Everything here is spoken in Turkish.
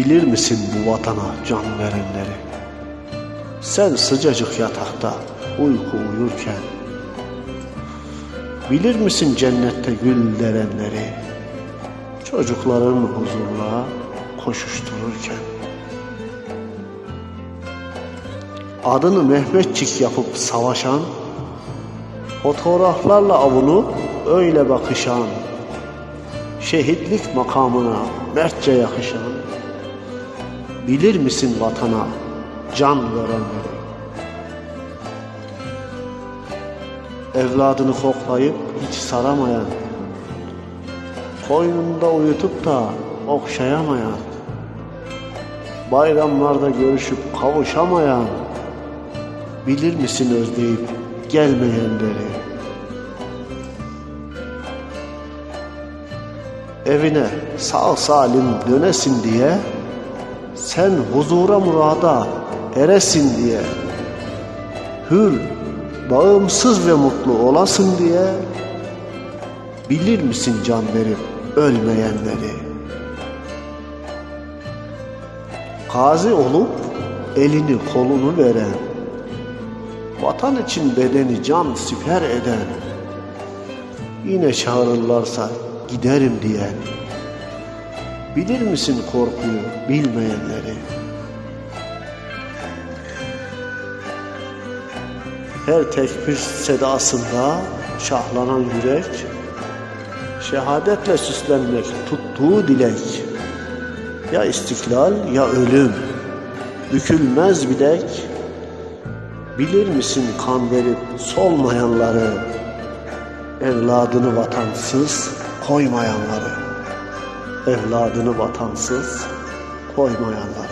Bilir misin bu vatana can verenleri? Sen sıcacık yatakta uyku uyurken Bilir misin cennette gül derenleri? Çocukların huzurla koşuştururken Adını Mehmetçik yapıp savaşan Fotoğraflarla avunup öyle bakışan Şehitlik makamına mertçe yakışan Bilir misin vatana can verenleri? Evladını koklayıp hiç saramayan Koynunda uyutup da okşayamayan Bayramlarda görüşüp kavuşamayan Bilir misin özleyip gelmeyenleri? Evine sağ salim dönesin diye sen huzura murada eresin diye hür, bağımsız ve mutlu olasın diye bilir misin can verip ölmeyenleri? Gazi olup elini kolunu veren, vatan için bedeni can siper eden, yine çağırırlarsa giderim diyen, bilir misin korkuyu bilmeyenleri? Her tekbir sedasında şahlanan yürek, şehadetle süslenmek tuttuğu dilek, ya istiklal ya ölüm, bükülmez bilek, bilir misin kan verip solmayanları, evladını vatansız koymayanları, evladını vatansız koymayanları.